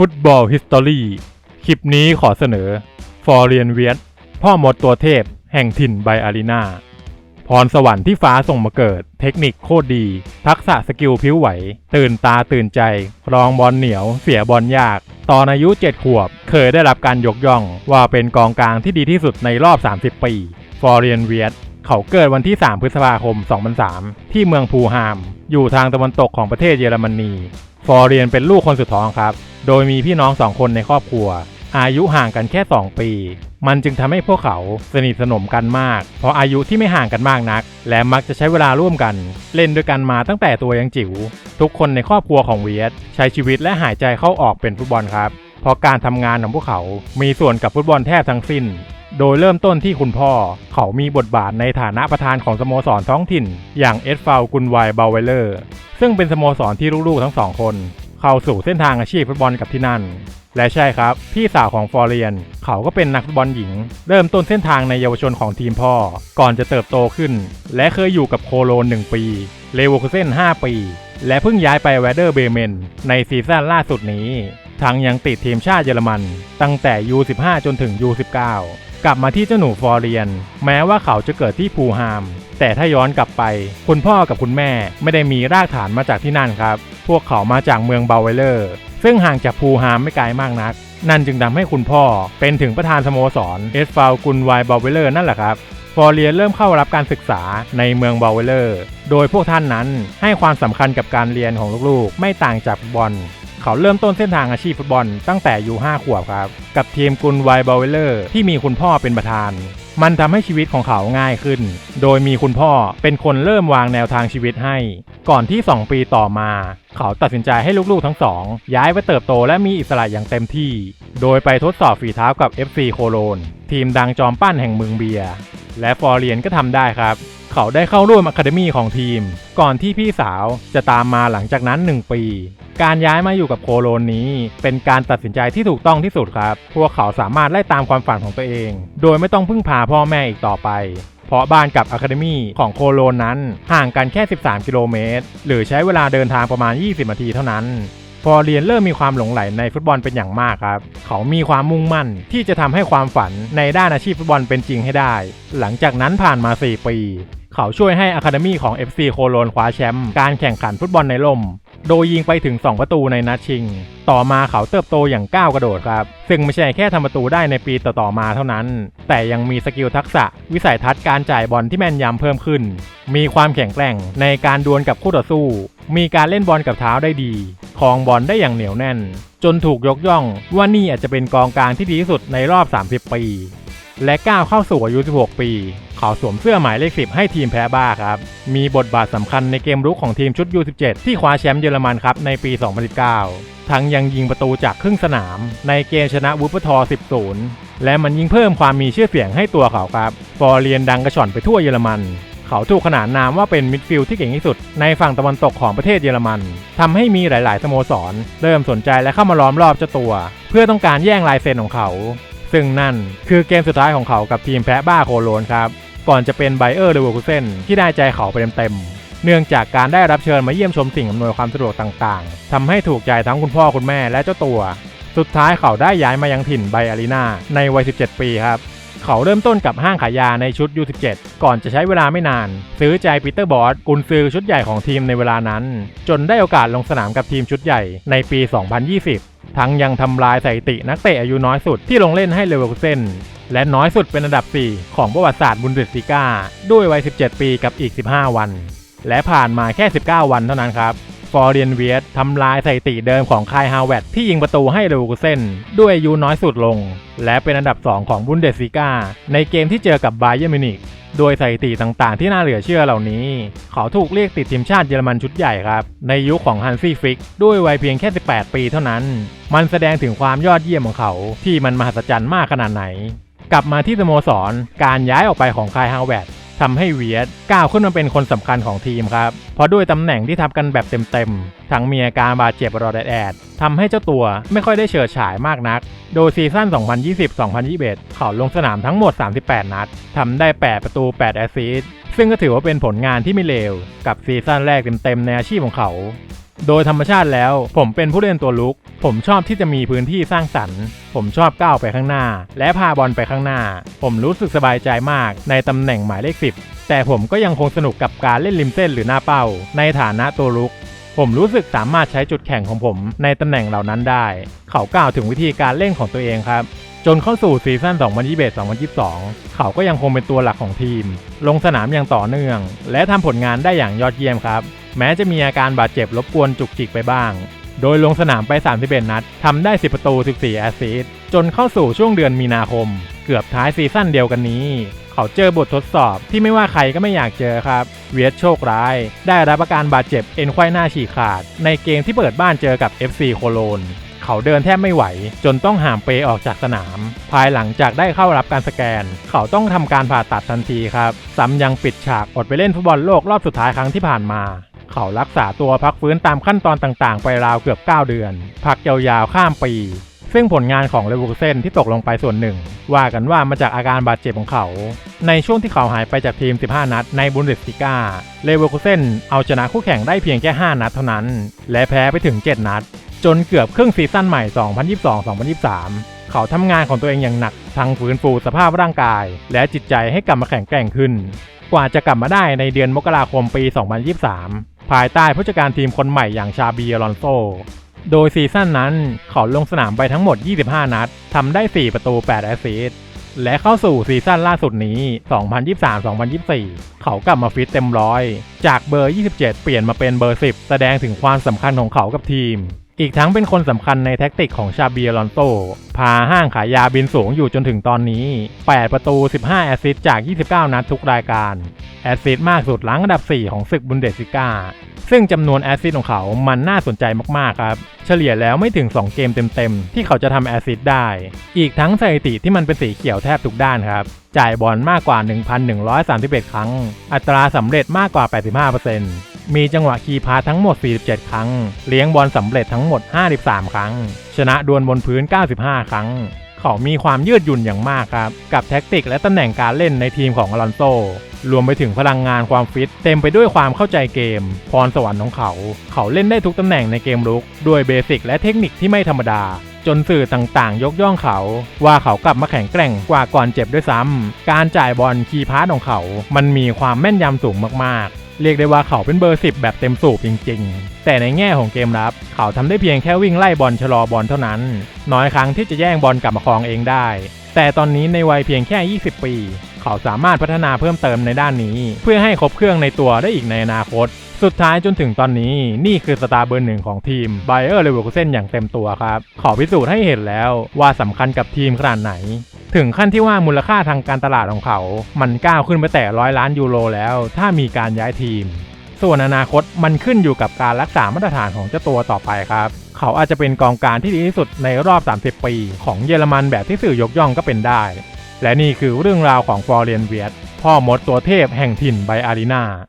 ฟุตบอลฮิสตอรี่คลิปนี้ขอเสนอ ฟอร์เรียนเวียตพ่อมดตัวเทพ แห่งถิ่นไบอารีนาพรสวรรค์ที่ฟ้าส่งมาเกิด เทคนิคโคตรดี ทักษะสกิลผิวไหว ตื่นตาตื่นใจ ครองบอลเหนียว เสียบอลยาก ตอนอายุ 7 ขวบ เคยได้รับการยกย่อง ว่าเป็นกองกลางที่ดีที่สุดในรอบ 30 ปี ฟอร์เรียนเวียตเขาเกิดวันที่ 3 พฤษภาคม 2003 ที่เมืองพูฮาม อยู่ทางตะวันตกของประเทศเยอรมนี ฟอร์เรียนเป็นลูกคนสุดท้องครับ โดยมีพี่น้องสองคนในครอบครัว อายุห่างกันแค่ 2 ปี มันจึงทำให้พวกเขาสนิทสนมกันมาก เพราะอายุที่ไม่ห่างกันมากนัก และมักจะใช้เวลาร่วมกัน เล่นด้วยกันมาตั้งแต่ตัวยังจิ๋ว ทุกคนในครอบครัวของเวียดใช้ชีวิตและหายใจเข้าออกเป็นฟุตบอลครับ เพราะการทำงานของพวกเขา มีส่วนกับฟุตบอลแทบทั้งสิ้น โดยเริ่มต้นที่คุณพ่อ เขามีบทบาทในฐานะประธานของสโมสรท้องถิ่น อย่างเอสฟาวกุนไวเบลเวเลอร์ ซึ่งเป็นสโมสรที่ลูกๆทั้งสองคน เข้าสู่เส้นทางอาชีพฟุตบอลกับที่นั่น และใช่ครับ พี่สาวของฟอร์เรียน เขาก็เป็นนักฟุตบอลหญิง เริ่มต้นเส้นทางในเยาวชนของทีมพ่อ ก่อนจะเติบโตขึ้น และเคยอยู่กับโคโลน 1 ปี เลเวอร์คูเซน5 ปี และเพิ่งย้ายไปแวเดอร์เบเมนในซีซั่นล่าสุดนี้ทั้งยังติดทีมชาติเยอรมัน ตั้งแต่ U15 จนถึง U19 กลับมาที่เจ้าหนูฟอร์เรียน แม้ว่าเขาจะเกิดที่พูฮาม แต่ถ้าย้อนกลับไป คุณพ่อกับคุณแม่ไม่ได้มีรากฐานมาจากที่นั่นครับ พวกเขามาจากเมืองเบลเวเลอร์ ซึ่งห่างจากพูฮามไม่ไกลมากนัก นั่นจึงทำให้คุณพ่อเป็นถึงประธานสโมสรเอสฟาวกุนไวเบลเวเลอร์นั่นแหละครับฟอร์เรียนเริ่มเข้ารับการศึกษาในเมืองเบลเวเลอร์ โดยพวกท่านนั้นให้ความสำคัญกับการเรียนของลูกๆ ไม่ต่างจากบอล เขาเริ่มต้นเส้นทางอาชีพฟุตบอลตั้งแต่อายุ5ขวบครับ กับทีมกุนไวเบลเวเลอร์ที่มีคุณพ่อเป็นประธาน มันทำให้ชีวิตของเขาง่ายขึ้น โดยมีคุณพ่อเป็นคนเริ่มวางแนวทางชีวิตให้ ก่อนที่ 2 ปีต่อมา เขาตัดสินใจให้ลูกๆทั้งสอง ย้ายไปเติบโตและมีอิสระอย่างเต็มที่ โดยไปทดสอบฝีเท้ากับ FC โคโลนทีมดังจอมปั้นแห่งเมืองเบียร์และฟอร์เรียนก็ทำได้ครับ เขาได้เข้าร่วมอะคาเดมีของทีม ก่อนที่พี่สาวจะตามมาหลังจากนั้น 1 ปี การย้ายมาอยู่กับโคโลนนี้ เป็นการตัดสินใจที่ถูกต้องที่สุดครับ พวกเขาสามารถไล่ตามความฝันของตัวเอง โดยไม่ต้องพึ่งพาพ่อแม่อีกต่อไป เพราะบ้านกับอะคาเดมีของโคโลนนั้นห่างกันแค่ 13 กิโลเมตร หรือใช้เวลาเดินทางประมาณ 20 นาทีเท่านั้นพอเรียนเริ่มมีความหลงใหลในฟุตบอลเป็นอย่างมากครับ เขามีความมุ่งมั่นที่จะทำให้ความฝันในด้านอาชีพฟุตบอลเป็นจริงให้ได้ หลังจากนั้นผ่านมา 4 ปี เขาช่วยให้อะคาเดมีของ FC โคโลนคว้าแชมป์การแข่งขันฟุตบอลในร่มโดยยิงไปถึง 2 ประตูในนัดชิง ต่อมาเขาเติบโตอย่างก้าวกระโดดครับ ซึ่งไม่ใช่แค่ทำประตูได้ในปีต่อๆมาเท่านั้น แต่ยังมีสกิลทักษะ วิสัยทัศน์การจ่ายบอลที่แม่นยำเพิ่มขึ้น มีความแข็งแกร่งในการดวลกับคู่ต่อสู้ มีการเล่นบอลกับเท้าได้ดีครองบอลได้อย่างเหนียวแน่น จนถูกยกย่องว่านี่อาจจะเป็นกองกลางที่ดีที่สุดในรอบ 30 ปี และก้าวเข้าสู่อายุ 16 ปี เขาสวมเสื้อหมายเลข 10 ให้ทีมแพ้บ้าครับ มีบทบาทสำคัญในเกมรุกของทีมชุด U17 ที่คว้าแชมป์เยอรมันครับในปี 2019 ทั้งยังยิงประตูจากครึ่งสนาม ในเกมชนะวูฟเฟอร์ทอ10และมันยิ่งเพิ่มความมีชื่อเสียงให้ตัวเขาครับฟอร์เรียนดังกระฉ่อนไปทั่วเยอรมันเขาถูกขนานนามว่าเป็นมิดฟิลด์ที่เก่งที่สุดในฝั่งตะวันตกของประเทศเยอรมันทำให้มีหลาย ๆ สโมสร เริ่มสนใจและเข้ามาล้อมรอบเจ้าตัว เพื่อต้องการแย่งลายเซ็นของเขา ซึ่งนั่นคือเกมสุดท้ายของเขากับทีมแพ้บ้าโคโลนครับ ก่อนจะเป็นไบเออร์เดวอร์คูเซนที่ได้ใจเขาไปเต็มๆ เนื่องจากการได้รับเชิญมาเยี่ยมชมสิ่งอำนวยความสะดวกต่างๆทำให้ถูกใจทั้งคุณพ่อคุณแม่และเจ้าตัว สุดท้ายเขาได้ย้ายมายังถิ่นไบอารีนาในวัย 17 ปีครับ เขาเริ่มต้นกับห้างขายยาในชุด U17 ก่อนจะใช้เวลาไม่นาน ซื้อใจปีเตอร์บอสกุนซือชุดใหญ่ของทีมในเวลานั้น จนได้โอกาสลงสนามกับทีมชุดใหญ่ในปี 2020 ทั้งยังทำลายสถิตินักเตะอายุน้อยสุดที่ลงเล่นให้เลเวอร์เซนและน้อยสุดเป็นอันดับ 4 ของประวัติศาสตร์บุนเดสติก้าด้วยวัย 17 ปีกับอีก 15 วัน และผ่านมาแค่ 19 วันเท่านั้นครับ ฟอร์เรียนเวียตทำลายสถิติเดิมของคายฮาวเวตที่ยิงประตูให้เลวูเซนด้วยอายุน้อยสุดลง และเป็นอันดับ 2 ของบุนเดสติก้าในเกมที่เจอกับบาเยอร์มินิกโดยสถิติต่างๆ ที่น่าเหลือเชื่อเหล่านี้ เขาถูกเรียกติดทีมชาติเยอรมันชุดใหญ่ครับ ในยุคของฮันซี่ฟริก ด้วยวัยเพียงแค่ 18 ปีเท่านั้น มันแสดงถึงความยอดเยี่ยมของเขาที่มันมหัศจรรย์มากขนาดไหน กลับมาที่สโมสร การย้ายออกไปของคายฮาวเวต ทำให้เวียดก้าวขึ้นมาเป็นคนสำคัญของทีมครับ เพราะด้วยตำแหน่งที่ทับกันแบบเต็มๆ ทั้งมีอาการบาดเจ็บรอแดดทำให้เจ้าตัวไม่ค่อยได้เฉิดฉายมากนัก โดยซีซั่น 2020-2021 เขาลงสนามทั้งหมด 38 นัดทำได้ 8 ประตู 8 แอสซิสต์ซึ่งก็ถือว่าเป็นผลงานที่ไม่เลว กับซีซั่นแรกเต็มๆในอาชีพของเขา โดยธรรมชาติแล้ว ผมเป็นผู้เล่นตัวลุก ผมชอบที่จะมีพื้นที่สร้างสรรค์ ผมชอบก้าวไปข้างหน้า และพาบอลไปข้างหน้า ผมรู้สึกสบายใจมากในตำแหน่งหมายเลขสิบแต่ผมก็ยังคงสนุกกับการเล่นริมเส้นหรือหน้าเป้า ในฐานะตัวลุก ผมรู้สึกสามารถใช้จุดแข่งของผมในตำแหน่งเหล่านั้นได้ เขากล่าวถึงวิธีการเล่นของตัวเองครับจนเข้าสู่ซีซั่น 2021-2022 เขาก็ยังคงเป็นตัวหลักของทีม ลงสนามอย่างต่อเนื่อง และทำผลงานได้อย่างยอดเยี่ยมครับ แม้จะมีอาการบาดเจ็บรบกวนจุกจิกไปบ้าง โดยลงสนามไป 31 นัดทำได้ 10 ประตู 14 แอสซิสต์จนเข้าสู่ช่วงเดือนมีนาคม เกือบท้ายซีซั่นเดียวกันนี้ เขาเจอบททดสอบที่ไม่ว่าใครก็ไม่อยากเจอครับ เวียดโชคร้าย ได้รับอาการบาดเจ็บเอ็นไขว้หน้าฉีกขาด ในเกมที่เปิดบ้านเจอกับ FC โคโลนเขาเดินแทบไม่ไหว จนต้องหามเปออกจากสนาม ภายหลังจากได้เข้ารับการสแกน เขาต้องทำการผ่าตัดทันทีครับ ซ้ำยังปิดฉากอดไปเล่นฟุตบอลโลกรอบสุดท้ายครั้งที่ผ่านมา เขารักษาตัวพักฟื้นตามขั้นตอนต่างๆ ไปราวเกือบ 9 เดือน พักยาวๆข้ามปี ซึ่งผลงานของเลเวอร์คูเซนที่ตกลงไปส่วนหนึ่ง ว่ากันว่ามาจากอาการบาดเจ็บของเขา ในช่วงที่เขาหายไปจากทีม 15 นัดในบุนเดสติก้าเลเวอร์คูเซนเอาชนะคู่แข่งได้เพียงแค่ 5 นัดเท่านั้น และแพ้ไปถึง 7 นัด จนเกือบครึ่งซีซั่นใหม่ 2022-2023เขาทำงานของตัวเองอย่างหนัก ทั้งฟื้นฟูสภาพร่างกาย และจิตใจให้กลับมาแข็งแกร่งขึ้น กว่าจะกลับมาได้ในเดือนมกราคมปี 2023 ภายใต้ผู้จัดการทีมคนใหม่อย่างชาบีอลอนโซ โดยซีซั่นนั้นเขาลงสนามไปทั้งหมด 25 นัดทำได้ 4 ประตู 8 แอสซิสต์และเข้าสู่ซีซั่นล่าสุดนี้ 2023-2024 เขากลับมาฟิตเต็มร้อย จากเบอร์ 27 เปลี่ยนมาเป็นเบอร์ 10 แสดงถึงความสำคัญของเขากับทีม อีกทั้งเป็นคนสำคัญในแท็กติกของชาบีอลอนโตพาห้างขายยาบินสูงอยู่จนถึงตอนนี้ 8 ประตู 15 แอสซิสจาก 29 นัดทุกรายการ แอสซิสมากสุดหลังอันดับ 4 ของศึกบุนเดสิก้า ซึ่งจำนวนแอสซิสของเขามันน่าสนใจมาก ๆ ครับ เฉลี่ยแล้วไม่ถึง 2 เกมเต็ม ๆ ที่เขาจะทำแอสซิสได้ อีกทั้งสถิติที่มันเป็นสีเขียวแทบทุกด้านครับ จ่ายบอลมากกว่า 1,131 ครั้ง อัตราสำเร็จมากกว่า 85% มีจังหวะคีพาทั้งหมด 47 ครั้ง เลี้ยงบอลสำเร็จทั้งหมด 53 ครั้ง ชนะดวลบนพื้น 95 ครั้ง เขามีความยืดหยุ่นอย่างมากครับ กับแท็กติกและตำแหน่งการเล่นในทีมของอลอนโซ รวมไปถึงพลังงานความฟิต เต็มไปด้วยความเข้าใจเกม พรสวรรค์ของเขา เขาเล่นได้ทุกตำแหน่งในเกมรุก ด้วยเบสิกและเทคนิคที่ไม่ธรรมดาจนสื่อต่างๆ ยกย่องเขา ว่าเขากลับมาแข็งแกร่งกว่าก่อนเจ็บด้วยซ้ำ การจ่ายบอลคีพาสของเขา มันมีความแม่นยำสูงมากๆ เรียกได้ว่าเขาเป็นเบอร์ 10 แบบเต็มสูบจริงๆ แต่ในแง่ของเกมรับ เขาทำได้เพียงแค่วิ่งไล่บอลชะลอบอลเท่านั้น น้อยครั้งที่จะแย่งบอลกลับมาครองเองได้ แต่ตอนนี้ในวัยเพียงแค่ 20 ปี เขาสามารถพัฒนาเพิ่มเติมในด้านนี้ เพื่อให้ครบเครื่องในตัวได้อีกในอนาคต สุดท้ายจนถึงตอนนี้นี่คือสตาร์เบอร์หนึ่งของทีมไบเออร์เลเวอร์คูเซนอย่างเต็มตัวครับ ขอพิสูจน์ให้เห็นแล้วว่าสำคัญกับทีมขนาดไหน ถึงขั้นที่ว่ามูลค่าทางการตลาดของเขา มันก้าวขึ้นไปแต่ร้อยล้านยูโรแล้ว ถ้ามีการย้ายทีม ส่วนอนาคตมันขึ้นอยู่กับการรักษามาตรฐานของเจ้าตัวต่อไปครับเขาอาจจะเป็นกองการที่ดีที่สุดในรอบ 30 ปี ของเยอรมันแบบที่สื่อยกย่องก็เป็นได้ และนี่คือเรื่องราวของฟลอเรียนเวียตพ่อมดตัวเทพแห่งถิ่นไบอารีนา